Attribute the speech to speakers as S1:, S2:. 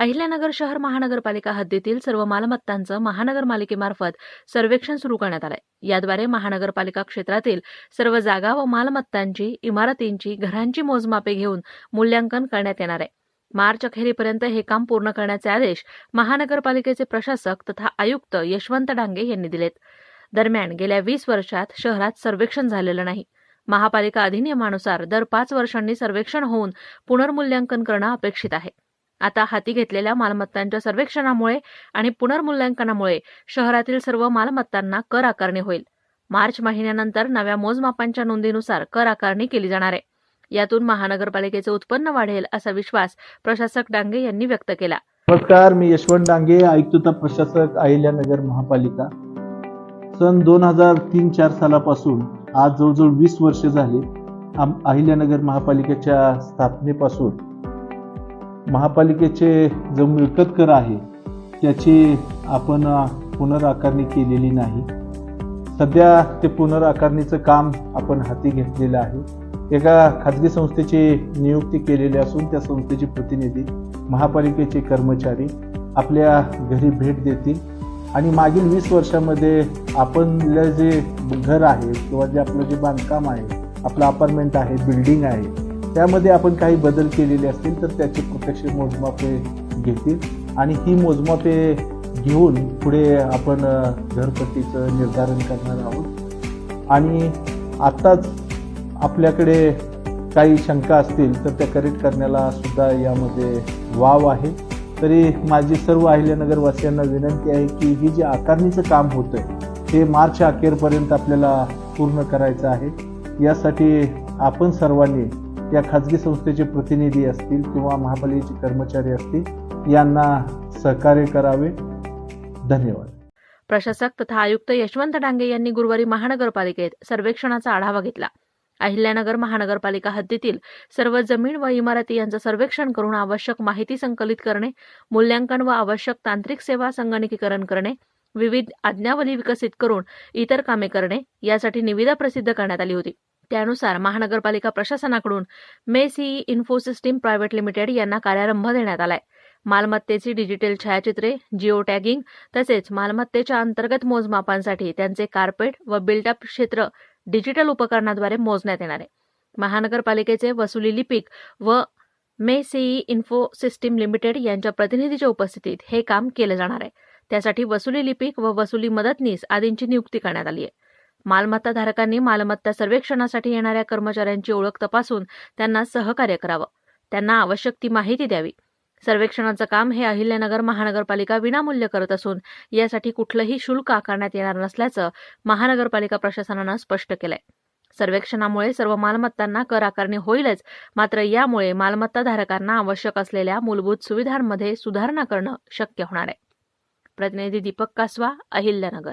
S1: अहिल्यानगर शहर महानगरपालिका हद्दीतील सर्व मालमत्तांचं महानगरपालिकेमार्फत सर्वेक्षण सुरू करण्यात आलंय. याद्वारे महानगरपालिका क्षेत्रातील सर्व जागा व मालमत्तांची इमारतींची घरांची मोजमापे घेऊन मूल्यांकन करण्यात येणार आहे. मार्च अखेरीपर्यंत हे काम पूर्ण करण्याचे आदेश महानगरपालिकेचे प्रशासक तथा आयुक्त यशवंत डांगे यांनी दिलेत. दरम्यान गेल्या वीस वर्षात शहरात सर्वेक्षण झालेलं नाही. महापालिका अधिनियमानुसार दर पाच वर्षांनी सर्वेक्षण होऊन पुनर्मूल्यांकन करणं अपेक्षित आहे. आता हाती घेतलेल्या मालमत्तांच्या सर्वेक्षणामुळे आणि पुनर्मूल्यांकनामुळे शहरातील सर्व मालमत्तांना कर आकारणी होईल. मार्च महिन्यानंतर नव्या मोजमापांच्या नोंदीनुसार कर आकारणी केली जाणार आहे. यातून महानगरपालिकेचे उत्पन्न वाढेल असा विश्वास प्रशासक डांगे यांनी व्यक्त केला.
S2: नमस्कार मी यशवंत डांगे आयुक्तता प्रशासक अहिल्यानगर महापालिका. सन दोन हजार तीन चार सालापासून आज जवळजवळ वीस वर्ष झाली आम अहिल्यानगर महापालिकेच्या स्थापनेपासून महापालिकेचे जो मिळकत कर आहे त्याची आपण पुनर्आकारणी केलेली नाही. सध्या ते पुनर्आकारणीचं काम आपण हाती घेतलेलं आहे. एका खाजगी संस्थेची नियुक्ती केलेली असून त्या संस्थेचे प्रतिनिधी महापालिकेचे कर्मचारी आपल्या घरी भेट देतील. आणि मागील वीस वर्षामध्ये आपलं जे घर आहे किंवा जे आपलं जे बांधकाम आहे आपलं अपार्टमेंट आहे बिल्डिंग आहे त्यामध्ये आपण काही बदल केलेले असतील तर त्याचे प्रत्यक्ष मोजमापे घेतील. आणि ही मोजमापे घेऊन पुढे आपण घरपट्टीचं निर्धारण करणार आहोत. आणि आत्ताच आपल्याकडे काही शंका असतील तर त्या करेक्ट करण्याला सुद्धा यामध्ये वाव आहे. तरी माझी सर्व अहिल्यानगरवासियांना विनंती आहे की ही जे आकारणीचं काम होतंय ते मार्च अखेरपर्यंत आपल्याला पूर्ण करायचं आहे. यासाठी आपण सर्वांनी या खाजगी संस्थेचे प्रतिनिधी असतील किंवा महापालिकेचे कर्मचारी असतील यांना सहकार्य करावे. धन्यवाद.
S1: प्रशासक तथा आयुक्त यशवंत डांगे यांनी गुरुवारी महानगरपालिकेत सर्वेक्षणाचा आढावा घेतला. अहिल्यानगर महानगरपालिका हद्दीतील सर्व जमीन व इमारती यांचं सर्वेक्षण करून आवश्यक माहिती संकलित करणे मूल्यांकन व आवश्यक तांत्रिक सेवा संगणकीकरण करणे विविध आज्ञावली विकसित करून इतर कामे करणे यासाठी निविदा प्रसिद्ध करण्यात आली होती. त्यानुसार महानगरपालिका प्रशासनाकडून मेसी इन्फोसिस्टीम प्रायव्हेट लिमिटेड यांना कार्यारंभ देण्यात आलाय. मालमत्तेची डिजिटल छायाचित्रे जिओ टॅगिंग तसेच मालमत्तेच्या अंतर्गत मोजमापांसाठी त्यांचे कार्पेट व बिल्टअप क्षेत्र डिजिटल उपकरणाद्वारे मोजण्यात येणार आहे. महानगरपालिकेचे वसुली लिपिक व मे सीई इन्फो सिस्टीम लिमिटेड यांच्या प्रतिनिधीच्या उपस्थितीत हे काम केलं जाणार आहे. त्यासाठी वसुली लिपिक व वसुली मदतनीस आदींची नियुक्ती करण्यात आली आहे. मालमत्ता धारकांनी मालमत्ता सर्वेक्षणासाठी येणाऱ्या कर्मचाऱ्यांची ओळख तपासून त्यांना सहकार्य करावं. त्यांना आवश्यक ती माहिती द्यावी. सर्वेक्षणाचं काम हे अहिल्यानगर महानगरपालिका विनामूल्य करत असून यासाठी कुठलंही शुल्क आकारण्यात येणार नसल्याचं महानगरपालिका प्रशासनानं स्पष्ट केलंय. सर्वेक्षणामुळे सर्व मालमत्तांना कर आकारणी होईलच मात्र यामुळे मालमत्ता धारकांना आवश्यक असलेल्या मूलभूत सुविधांमध्ये सुधारणा करणं शक्य होणार आहे. प्रतिनिधी दीपक कासवा अहिल्यानगर.